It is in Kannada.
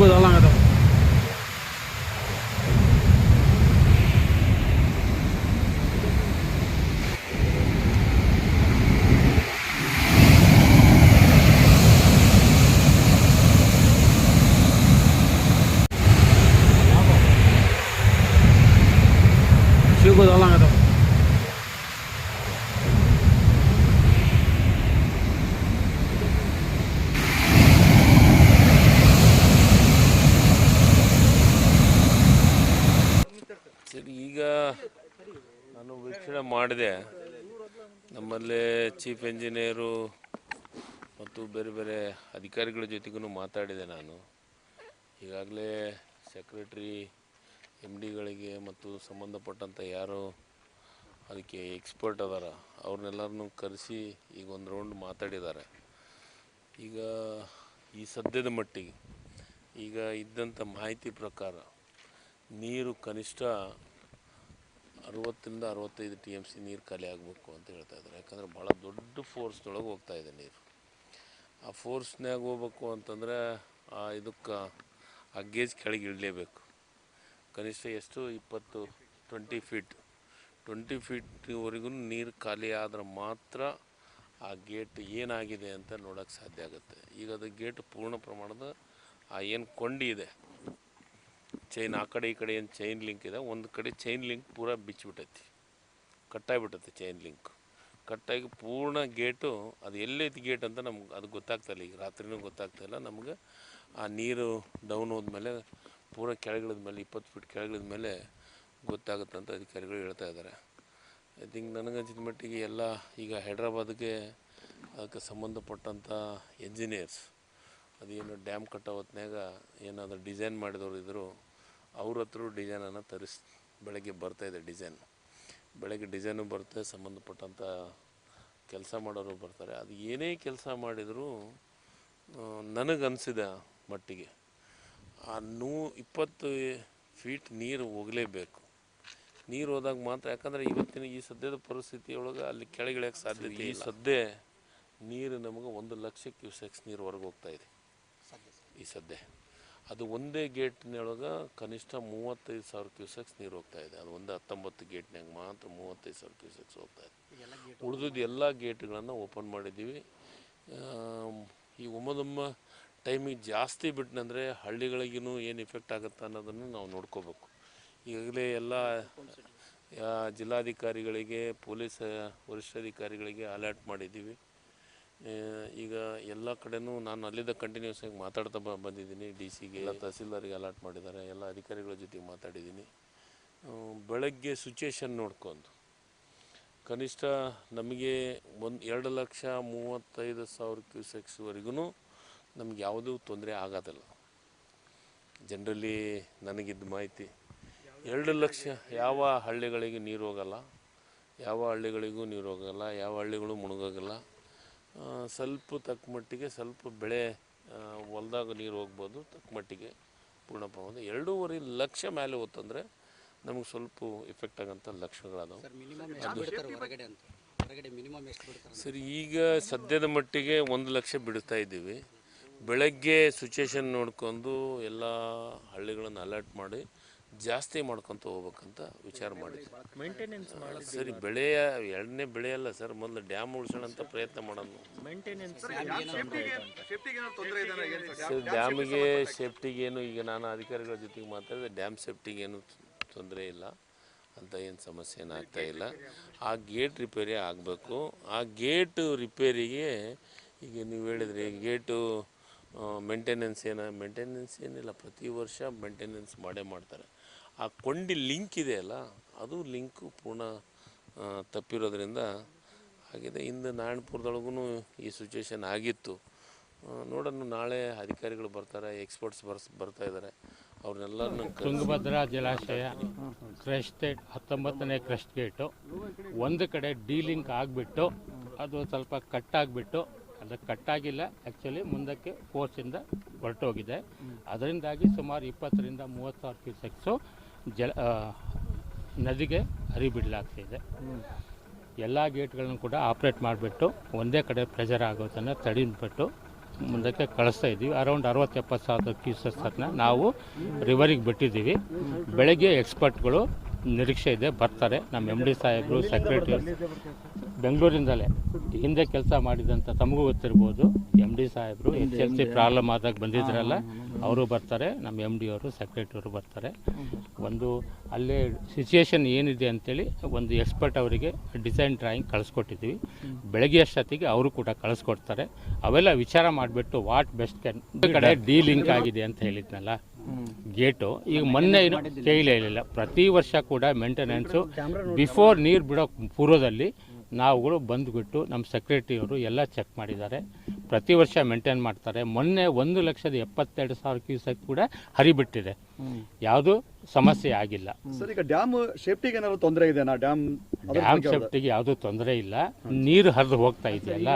水果刀那个刀水果刀那个刀 ಮಾಡಿದೆ. ನಮ್ಮಲ್ಲಿ ಚೀಫ್ ಎಂಜಿನಿಯರು ಮತ್ತು ಬೇರೆ ಬೇರೆ ಅಧಿಕಾರಿಗಳ ಜೊತೆಗೂ ಮಾತಾಡಿದೆ ನಾನು. ಈಗಾಗಲೇ ಸೆಕ್ರೆಟ್ರಿ ಎಂ ಡಿಗಳಿಗೆ ಮತ್ತು ಸಂಬಂಧಪಟ್ಟಂಥ ಯಾರು ಅದಕ್ಕೆ ಎಕ್ಸ್ಪರ್ಟ್ ಅದಾರ. ಅವ್ರನ್ನೆಲ್ಲರನ್ನು ಕರೆಸಿ ಈಗ ಒಂದು ರೌಂಡ್ ಮಾತಾಡಿದ್ದಾರೆ. ಈಗ ಈ ಸದ್ಯದ ಮಟ್ಟಿಗೆ ಈಗ ಇದ್ದಂಥ ಮಾಹಿತಿ ಪ್ರಕಾರ ನೀರು ಕನಿಷ್ಠ ಅರವತ್ತರಿಂದ ಅರವತ್ತೈದು ಟಿ ಎಂ ಸಿ ನೀರು ಖಾಲಿ ಆಗಬೇಕು ಅಂತ ಹೇಳ್ತಾ ಇದ್ದಾರೆ. ಯಾಕಂದರೆ ಭಾಳ ದೊಡ್ಡ ಫೋರ್ಸ್ನೊಳಗೆ ಹೋಗ್ತಾ ಇದೆ ನೀರು. ಆ ಫೋರ್ಸ್ನಾಗ ಹೋಗ್ಬೇಕು ಅಂತಂದರೆ ಇದಕ್ಕೆ, ಆ ಗೇಜ್ ಕೆಳಗೆ ಇಳಲೇಬೇಕು. ಕನಿಷ್ಠ ಎಷ್ಟು? ಇಪ್ಪತ್ತು, ಟ್ವೆಂಟಿ ಫೀಟ್. ಟ್ವೆಂಟಿ ಫೀಟ್ವರೆಗೂ ನೀರು ಖಾಲಿ ಆದ್ರೆ ಮಾತ್ರ ಆ ಗೇಟ್ ಏನಾಗಿದೆ ಅಂತ ನೋಡೋಕ್ಕೆ ಸಾಧ್ಯ ಆಗುತ್ತೆ. ಈಗ ಅದು ಗೇಟ್ ಪೂರ್ಣ ಪ್ರಮಾಣದ, ಆ ಏನು ಕೊಂಡಿ ಇದೆ ಚೈನ್ ಆ ಕಡೆ ಈ ಕಡೆ ಏನು ಚೈನ್ ಲಿಂಕ್ ಇದೆ, ಒಂದು ಕಡೆ ಚೈನ್ ಲಿಂಕ್ ಪೂರ ಬಿಚ್ಚಿಬಿಟ್ಟೈತಿ. ಕಟ್ಟಾಗಿಬಿಟ್ಟೈತಿ ಚೈನ್ ಲಿಂಕ್ ಕಟ್ಟಾಗಿ ಪೂರ್ಣ ಗೇಟು ಅದು ಎಲ್ಲೈತಿ ಗೇಟ್ ಅಂತ ನಮ್ಗೆ ಅದು ಗೊತ್ತಾಗ್ತಾಯಿಲ್ಲ ಈಗ ರಾತ್ರಿನೂ ಗೊತ್ತಾಗ್ತಾಯಿಲ್ಲ ನಮ್ಗೆ ಆ ನೀರು ಡೌನ್ ಹೋದ್ಮೇಲೆ ಪೂರ ಕೆಳಗಿಳಿದ ಮೇಲೆ, ಇಪ್ಪತ್ತು ಫೀಟ್ ಕೆಳಗಿಳಿದ ಮೇಲೆ ಗೊತ್ತಾಗುತ್ತೆ ಅಂತ ಅಧಿಕಾರಿಗಳು ಹೇಳ್ತಾ ಇದ್ದಾರೆ. ಐ ಥಿಂಕ್ ನನಗನ್ಸಿದ ಮಟ್ಟಿಗೆ ಎಲ್ಲ ಈಗ ಹೈದ್ರಾಬಾದ್ಗೆ ಅದಕ್ಕೆ ಸಂಬಂಧಪಟ್ಟಂಥ ಎಂಜಿನಿಯರ್ಸ್ ಅದೇನು ಡ್ಯಾಮ್ ಕಟ್ಟೋ ಹೊತ್ನ್ಯಾಗ ಏನಾದರೂ ಡಿಸೈನ್ ಮಾಡಿದವರು ಇದ್ದರು ಅವ್ರ ಹತ್ರ ಡಿಸೈನನ್ನು ತರಿಸ್ ಬೆಳಗ್ಗೆ ಬರ್ತಾಯಿದೆ ಡಿಸೈನ್. ಬೆಳಗ್ಗೆ ಡಿಸೈನು ಬರುತ್ತೆ ಸಂಬಂಧಪಟ್ಟಂಥ ಕೆಲಸ ಮಾಡೋರು ಬರ್ತಾರೆ. ಅದು ಏನೇ ಕೆಲಸ ಮಾಡಿದರೂ ನನಗನ್ಸಿದ ಮಟ್ಟಿಗೆ ಆ ನೂ ಇಪ್ಪತ್ತು ಫೀಟ್ ನೀರು ಹೋಗಲೇಬೇಕು. ನೀರು ಹೋದಾಗ ಮಾತ್ರ ಯಾಕಂದರೆ ಇವತ್ತಿನ ಈ ಸದ್ಯದ ಪರಿಸ್ಥಿತಿಯೊಳಗೆ ಅಲ್ಲಿ ಕೆಳಗಿಳಿಯೋಕ್ಕೆ ಸಾಧ್ಯತೆ ಈ ಸದ್ಯ ನೀರು ನಮಗೆ ಒಂದು ಲಕ್ಷ ಕ್ಯೂಸೆಕ್ಸ್ ನೀರು ಹೊರಗೆ ಹೋಗ್ತಾ ಇದೆ. ಈ ಸದ್ಯ. ಅದು ಒಂದೇ ಗೇಟ್ನೊಳಗೆ ಕನಿಷ್ಠ ಮೂವತ್ತೈದು ಸಾವಿರ ಕ್ಯೂಸೆಕ್ಸ್ ನೀರು ಹೋಗ್ತಾ ಇದೆ. ಅದು ಒಂದು ಹತ್ತೊಂಬತ್ತು ಗೇಟ್ನಾಗ ಮಾತ್ರ ಮೂವತ್ತೈದು ಸಾವಿರ ಕ್ಯೂಸೆಕ್ಸ್ ಹೋಗ್ತಾ ಇದೆ. ಉಳಿದಿದ್ದು ಎಲ್ಲ ಗೇಟ್ಗಳನ್ನು ಓಪನ್ ಮಾಡಿದ್ದೀವಿ. ಈ ಒಮ್ಮದೊಮ್ಮ ಟೈಮಿಗೆ ಜಾಸ್ತಿ ಬಿಟ್ಟನಂದರೆ ಹಳ್ಳಿಗಳಿಗೂ ಏನು ಇಫೆಕ್ಟ್ ಆಗುತ್ತೆ ಅನ್ನೋದನ್ನು ನಾವು ನೋಡ್ಕೋಬೇಕು. ಈಗಾಗಲೇ ಎಲ್ಲ ಜಿಲ್ಲಾಧಿಕಾರಿಗಳಿಗೆ ಪೊಲೀಸ್ ವರಿಷ್ಠಾಧಿಕಾರಿಗಳಿಗೆ ಅಲರ್ಟ್ ಮಾಡಿದ್ದೀವಿ. ಈಗ ಎಲ್ಲ ಕಡೆನೂ ನಾನು ಅಲ್ಲಿದ್ದ ಕಂಟಿನ್ಯೂಸ್ ಆಗಿ ಮಾತಾಡ್ತಾ ಬಂದಿದ್ದೀನಿ ಡಿ ಸಿಗೆ ತಹಸೀಲ್ದಾರಿಗೆ ಅಲರ್ಟ್ ಮಾಡಿದ್ದಾರೆ. ಎಲ್ಲ ಅಧಿಕಾರಿಗಳ ಜೊತೆಗೆ ಮಾತಾಡಿದ್ದೀನಿ. ಬೆಳಗ್ಗೆ ಸಿಚುಯೇಷನ್ ನೋಡ್ಕೊಂಡು ಕನಿಷ್ಠ ನಮಗೆ ಒಂದು, ಎರಡು ಲಕ್ಷ ಮೂವತ್ತೈದು ಸಾವಿರ ಕ್ಯೂಸೆಕ್ಸ್ವರೆಗೂ ನಮ್ಗೆ ಯಾವುದೂ ತೊಂದರೆ ಆಗೋದಿಲ್ಲ. ಜನರಲಿ ನನಗಿದ್ದ ಮಾಹಿತಿ, ಎರಡು ಲಕ್ಷ ಯಾವ ಹಳ್ಳಿಗಳಿಗೆ ನೀರು ಹೋಗಲ್ಲ, ಯಾವ ಹಳ್ಳಿಗಳಿಗೂ ನೀರು ಹೋಗಲ್ಲ, ಯಾವ ಹಳ್ಳಿಗಳು ಮುಳುಗೋಗಲ್ಲ. ಸ್ವಲ್ಪ ತಕ್ಕ ಮಟ್ಟಿಗೆ ಸ್ವಲ್ಪ ಬೆಳೆ ಹೊಲ್ದಾಗ ನೀರು ಹೋಗ್ಬೋದು ತಕ್ಕ ಮಟ್ಟಿಗೆ ಪೂರ್ಣ ಪ್ರಮಾಣದ ಎರಡೂವರೆ ಲಕ್ಷ ಮೇಲೆ ಹೋತಂದರೆ ನಮಗೆ ಸ್ವಲ್ಪ ಎಫೆಕ್ಟ್ ಆಗೋಂಥ ಲಕ್ಷಣಗಳದಾವೆ. ಸರಿ ಈಗ ಸದ್ಯದ ಮಟ್ಟಿಗೆ ಒಂದು ಲಕ್ಷ ಬಿಡ್ತಾ ಇದ್ದೀವಿ. ಬೆಳಗ್ಗೆ ಸಿಚುವೇಶನ್ ನೋಡ್ಕೊಂಡು ಎಲ್ಲ ಹಳ್ಳಿಗಳನ್ನು ಅಲರ್ಟ್ ಮಾಡಿ ಜಾಸ್ತಿ ಮಾಡ್ಕೊತ ಹೋಗ್ಬೇಕಂತ ವಿಚಾರ ಮಾಡಿದ್ವಿ. ಮೇಂಟೆನೆನ್ಸ್ ಮಾಡಿ ಸರಿ ಬೆಳೆಯ ಎರಡನೇ ಬೆಳೆ ಅಲ್ಲ ಸರ್ ಮೊದಲು ಡ್ಯಾಮ್ ಉಳಿಸೋಣ ಅಂತ ಪ್ರಯತ್ನ ಮಾಡೋದು ಮೇಂಟೆನೆನ್ಸ್ ಸರ್ ಡ್ಯಾಮಿಗೆ ಸೇಫ್ಟಿಗೇನು ಈಗ ನಾನು ಅಧಿಕಾರಿಗಳ ಜೊತೆಗೆ ಮಾತಾಡಿದೆ. ಡ್ಯಾಮ್ ಸೇಫ್ಟಿಗೇನು ತೊಂದರೆ ಇಲ್ಲ. ಅಂತ ಏನು ಸಮಸ್ಯೆ ಏನು ಆಗ್ತಾ ಇಲ್ಲ. ಆ ಗೇಟ್ ರಿಪೇರಿ ಆಗಬೇಕು. ಆ ಗೇಟ್ ರಿಪೇರಿಗೆ ಈಗ ನೀವು ಹೇಳಿದ್ರಿ ಗೇಟು ಮೇಂಟೆನೆನ್ಸ್ ಏನ ಮೇಂಟೆನೆನ್ಸ್ ಏನಿಲ್ಲ. ಪ್ರತಿ ವರ್ಷ ಮೇಂಟೆನೆನ್ಸ್ ಮಾಡೇ ಮಾಡ್ತಾರೆ. ಆ ಕೊಂಡಿ ಲಿಂಕ್ ಇದೆಯಲ್ಲ, ಅದು ಲಿಂಕು ಪೂರ್ಣ ತಪ್ಪಿರೋದ್ರಿಂದ ಆಗಿದೆ. ಇಂದು ನಾರಾಯಣಪುರದೊಳಗೂ ಈ ಸಿಚುವೇಶನ್ ಆಗಿತ್ತು. ನೋಡೋಣ ನಾಳೆ ಅಧಿಕಾರಿಗಳು ಬರ್ತಾರೆ ಎಕ್ಸ್ಪರ್ಟ್ಸ್ ಬರ್ಸ್, ಬರ್ತಾ ಇದ್ದಾರೆ ಅವ್ರನ್ನೆಲ್ಲ ತುಂಗಭದ್ರಾ ಜಲಾಶಯ ಕ್ರಸ್ಟ್ ಹತ್ತೊಂಬತ್ತನೇ ಕ್ರಸ್ಟ್ ಗೇಟು ಒಂದು ಕಡೆ ಡೀಲಿಂಕ್ ಆಗಿಬಿಟ್ಟು, ಅದು ಸ್ವಲ್ಪ ಕಟ್ಟಾಗಿಬಿಟ್ಟು ಅದು ಕಟ್ಟಾಗಿಲ್ಲ ಆ್ಯಕ್ಚುಲಿ ಮುಂದಕ್ಕೆ ಫೋರ್ಸಿಂದ ಹೊರಟೋಗಿದೆ. ಅದರಿಂದಾಗಿ ಸುಮಾರು ಇಪ್ಪತ್ತರಿಂದ ಸಾವಿರ ಕ್ಯೂಸೆಕ್ಸು ಜಲ ನದಿಗೆ ಹರಿಬಿಡಲಾಗ್ತಿದೆ. ಎಲ್ಲ ಗೇಟ್ಗಳನ್ನು ಕೂಡ ಆಪ್ರೇಟ್ ಮಾಡಿಬಿಟ್ಟು ಒಂದೇ ಕಡೆ ಪ್ರೆಷರ್ ಆಗೋದನ್ನು ತಡಿಬಿಟ್ಟು ಮುಂದಕ್ಕೆ ಕಳಿಸ್ತಾ ಇದ್ದೀವಿ. ಅರೌಂಡ್ ಅರವತ್ತು ಎಪ್ಪತ್ತು ಸಾವಿರ ಕ್ಯೂಸಸ್ಸನ್ನು ನಾವು ರಿವರಿಗೆ ಬಿಟ್ಟಿದ್ದೀವಿ. ಬೆಳಗ್ಗೆ ಎಕ್ಸ್ಪರ್ಟ್ಗಳು ನಿರೀಕ್ಷೆ ಇದೆ, ಬರ್ತಾರೆ. ನಮ್ಮ ಎಂ ಡಿ ಸಾಹೇಬರು ಸೆಕ್ರೆಟರಿ ಬೆಂಗಳೂರಿಂದಲೇ. ಹಿಂದೆ ಕೆಲಸ ಮಾಡಿದಂಥ ತಮಗೂ ಗೊತ್ತಿರ್ಬೋದು. ಎಂ ಡಿ ಸಾಹೇಬರು ಎಚ್ ಎಲ್ ಸಿ ಪ್ರಾಬ್ಲಮ್ ಆದಾಗ ಬಂದಿದ್ರಲ್ಲ ಅವರು ಬರ್ತಾರೆ. ನಮ್ಮ ಎಂ ಡಿ ಅವರು ಸೆಕ್ರೆಟರಿ ಅವರು ಬರ್ತಾರೆ. ಒಂದು ಅಲ್ಲೇ ಸಿಚುಯೇಷನ್ ಏನಿದೆ ಅಂತೇಳಿ ಒಂದು ಎಕ್ಸ್ಪರ್ಟ್ ಅವರಿಗೆ ಡಿಸೈನ್ ಡ್ರಾಯಿಂಗ್ ಕಳಿಸ್ಕೊಟ್ಟಿದ್ದೀವಿ ಬೆಳಗ್ಗೆ ಅಷ್ಟೊತ್ತಿಗೆ ಅವರು ಕೂಡ ಕಳಿಸ್ಕೊಡ್ತಾರೆ. ಅವೆಲ್ಲ ವಿಚಾರ ಮಾಡಿಬಿಟ್ಟು ವಾಟ್ ಬೆಸ್ಟ್ ಕ್ಯಾನ್ ಕಡೆ ಡಿ ಲಿಂಕ್ ಆಗಿದೆ ಅಂತ ಹೇಳಿದ್ನಲ್ಲ ಗೇಟು ಈಗ ಮೊನ್ನೆ ಏನು ಕೇಳಲೇ ಇಲ್ಲ ಪ್ರತಿ ವರ್ಷ ಕೂಡ ಮೇಂಟೆನೆನ್ಸು ಬಿಫೋರ್ ನೀರು ಬಿಡೋ ಪೂರ್ವದಲ್ಲಿ ನಾವುಗಳು ಬಂದುಬಿಟ್ಟು ನಮ್ಮ ಸೆಕ್ರೆಟರಿಯವರು ಎಲ್ಲ ಚೆಕ್ ಮಾಡಿದ್ದಾರೆ. ಪ್ರತಿ ವರ್ಷ ಮೇಂಟೈನ್ ಮಾಡ್ತಾರೆ. ಮೊನ್ನೆ ಒಂದು ಲಕ್ಷದ ಎಪ್ಪತ್ತೆರಡು ಸಾವಿರ ಕ್ಯೂಸೆಕ್ ಕೂಡ ಹರಿಬಿಟ್ಟಿದೆ. ಯಾವುದು ಸಮಸ್ಯೆ ಆಗಿಲ್ಲ. ಸರ್ ಈಗ ಡ್ಯಾಮ್ ಸೇಫ್ಟಿಗೆ ಏನಾದ್ರು ತೊಂದರೆ ಇದೆನಾ ಡ್ಯಾಮ್ ಡ್ಯಾಮ್ ಸೇಫ್ಟಿಗೆ ಯಾವುದೂ ತೊಂದರೆ ಇಲ್ಲ. ನೀರು ಹರಿದು ಹೋಗ್ತಾ ಇದೆಯಲ್ಲ?